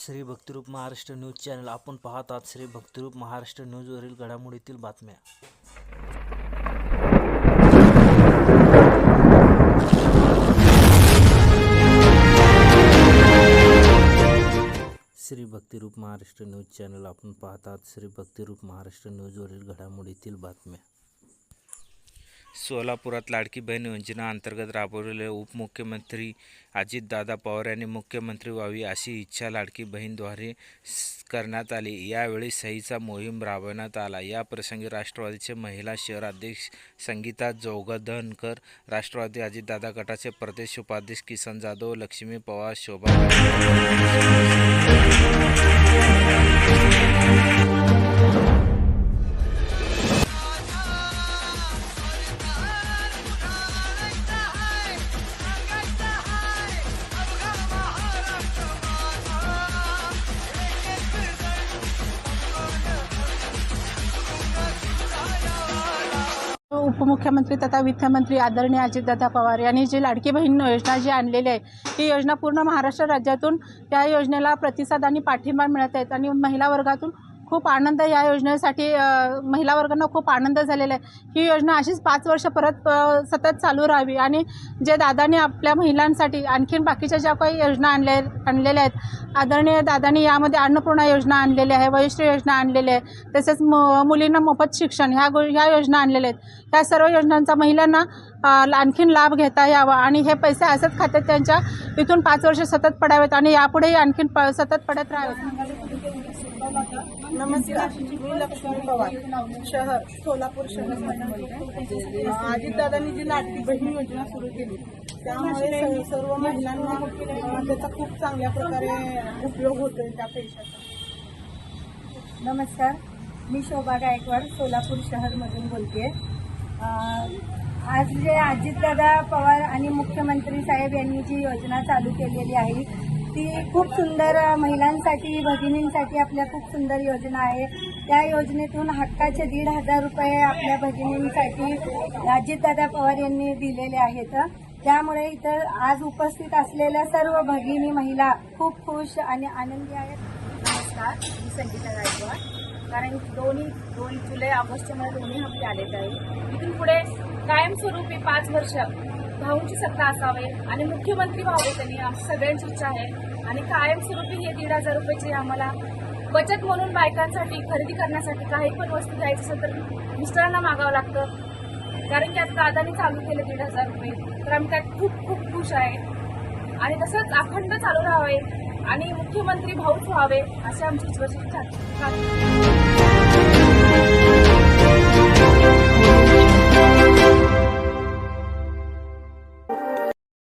Shri Bhaktirup Maharashtra news channel. आपण पाहत आहात श्री भक्तिरूप महाराष्ट्र न्यूजवरील घडामोडीतील बातम्या. Shri Bhaktirup Maharashtra news channel. आपण पाहत आहात श्री भक्तिरूप महाराष्ट्र न्यूजवरील घडामोडीतील बातम्या. सोलापुरात लाडकी बहीण योजना अंतर्गत राबवलेले उपमुख्यमंत्री अजितदादा पवार यांनी मुख्यमंत्री व्हावी अशी इच्छा लाडकी बहीणद्वारे करण्यात आली. यावेळी सहीचा मोहीम राबवण्यात आला. या प्रसंगी राष्ट्रवादीचे महिला शहराध्यक्ष संगीता जोगदनकर राष्ट्रवादी अजितदादा गटाचे प्रदेश उपाध्यक्ष किसन जाधव लक्ष्मी पवार शोभा उपमुख्यमंत्री तथा वित्तमंत्री आदरणीय अजितदादा पवार यांनी जी लाडकी बहीण योजना जी आणलेली आहे ही योजना पूर्ण महाराष्ट्र राज्यातून या योजनेला प्रतिसाद आणि पाठिंबा मिळत आहेत आणि महिला वर्गातून खूप आनंद या योजनेसाठी महिला वर्गांना खूप आनंद झालेला आहे. ही योजना अशीच पाच वर्ष परत सतत चालू राहावी आणि जे दादांनी आपल्या महिलांसाठी आणखीन बाकीच्या ज्या काही योजना आणल्या आणलेल्या आहेत आदरणीय दादांनी यामध्ये अन्नपूर्णा योजना आणलेली आहे वयश्री योजना आणलेली आहे तसेच म मुलींना मोफत शिक्षण ह्या गो ह्या योजना आणलेल्या आहेत. ह्या सर्व योजनांचा महिलांना आणखीन लाभ घेता यावा आणि हे पैसे असंच खात्यात त्यांच्या इथून पाच वर्ष सतत पडावेत आणि यापुढेही आणखीन प सतत पडत राहावेत. नमस्कार मी लक्ष्मी पवार शहर सोलापूर शहर अजितदादांनी जी लाडकी बहीण योजना सुरू केली त्यामुळे सर्व महिलांना त्याचा खूप चांगल्या प्रकारे उपयोग होतोय त्या पैशाचा. नमस्कार मी शोभा गायकवाड सोलापूर शहरमधून बोलते आज जे अजितदादा पवार आणि मुख्यमंत्री साहेब यांनी जी योजना चालू केलेली आहे ती खूप सुंदर महिलांसाठी भगिनींसाठी आपल्या खूप सुंदर योजना आहे. त्या योजनेतून हक्काचे दीड हजार रुपये आपल्या भगिनींसाठी अजितदादा पवार यांनी दिलेले आहेत. त्यामुळे इथं आज उपस्थित असलेल्या सर्व भगिनी महिला खूप खुश आणि आनंदी आहेत. नमस्कार मी संगीता गायकवाड. कारण दोन्ही दोन जुलै ऑगस्टचे मला दोन्ही हप्ते आलेत आहे इथून पुढे कायमस्वरूपी पाच वर्ष भाऊंची सत्ता असावे आणि मुख्यमंत्री व्हावे त्यांनी आमची सगळ्यांची इच्छा आहे. आणि कायमस्वरूपी हे दीड हजार रुपयाचे आम्हाला बचत म्हणून बायकांसाठी खरेदी करण्यासाठी काही पण वस्तू घ्यायची असेल तर मिस्टरांना मागावं लागतं. कारण की आता दादानी चालू केले दीड हजार रुपये. तर आम्ही त्यात खूप खूप खुश आहे. आणि तसंच अखंड चालू राहावे आणि मुख्यमंत्री भाऊच व्हावे असे आमची इच्छा